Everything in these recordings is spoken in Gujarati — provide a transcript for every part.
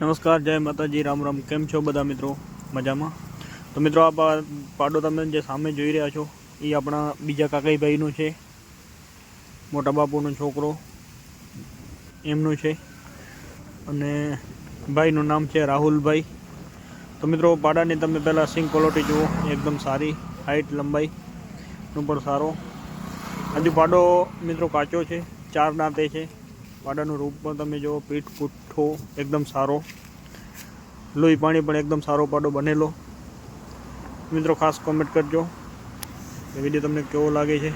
નમસ્કાર, જય માતાજી, રામ રામ. કેમ છો બધા મિત્રો? મજામાં? તો મિત્રો, આ પાડો તમે જે સામે જોઈ રહ્યા છો, એ આપણા બીજા કાકાઈભાઈનો છે, મોટા બાપુનો છોકરો, એમનું છે, અને ભાઈનું નામ છે રાહુલભાઈ. તો મિત્રો, પાડાની તમે પહેલાં સિંગ ક્વોલિટી જુઓ, એકદમ સારી હાઇટ લંબાઈનું પણ સારો. હજુ પાડો મિત્રો કાચો છે, ચાર દાંતે છે. પાડાનું રૂપ પણ તમે જુઓ, પીઠ પુઠ્ઠો એકદમ સારો. લોહી પાણી પણ એકદમ સારો પાડો બનેલો. મિત્રો, ખાસ કોમેન્ટ કરજો. એ વીડિયો તમને કેવો લાગે છે?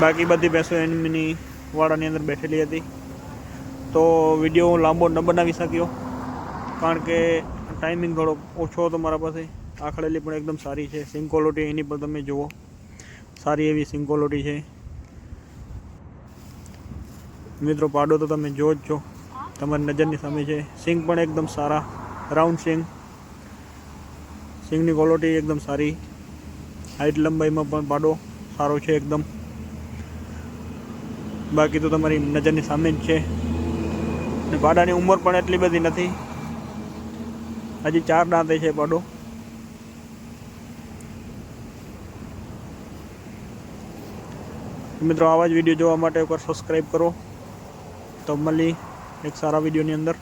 બાકી બધી ભેંસો એમની વાડાની અંદર બેઠેલી હતી. તો વીડિયો હું લાંબો ન બનાવી શક્યો, કારણ કે ટાઈમિંગ થોડો ઓછો હતો મારા પાસે. આખડેલી પણ એકદમ સારી છે. સિંગ એની પણ તમે જુઓ. સારી એવી સિંગ છે. મિત્રો પાડો તો તમે જો જ છો. તમારી નજરની સામે છે. સિંગ પણ એકદમ સારા. રાઉન્ડ સિંગ. સિંગની ક્વોલિટી એકદમ સારી. હાઇટ લંબાઈમાં પણ પાડો. સારો છે એકદમ. બાકી તો તમારી નજરની સામે જ છે. અને પાડાની ઉંમર પણ એટલી બધી નથી. હજી ચાર દાંતે છે પાડો. મિત્રો આવા જ વીડિયો જોવા માટે એકવાર સબસ્ક્રાઈબ કરો. તો મળી એક સારા વિડીયોની અંદર.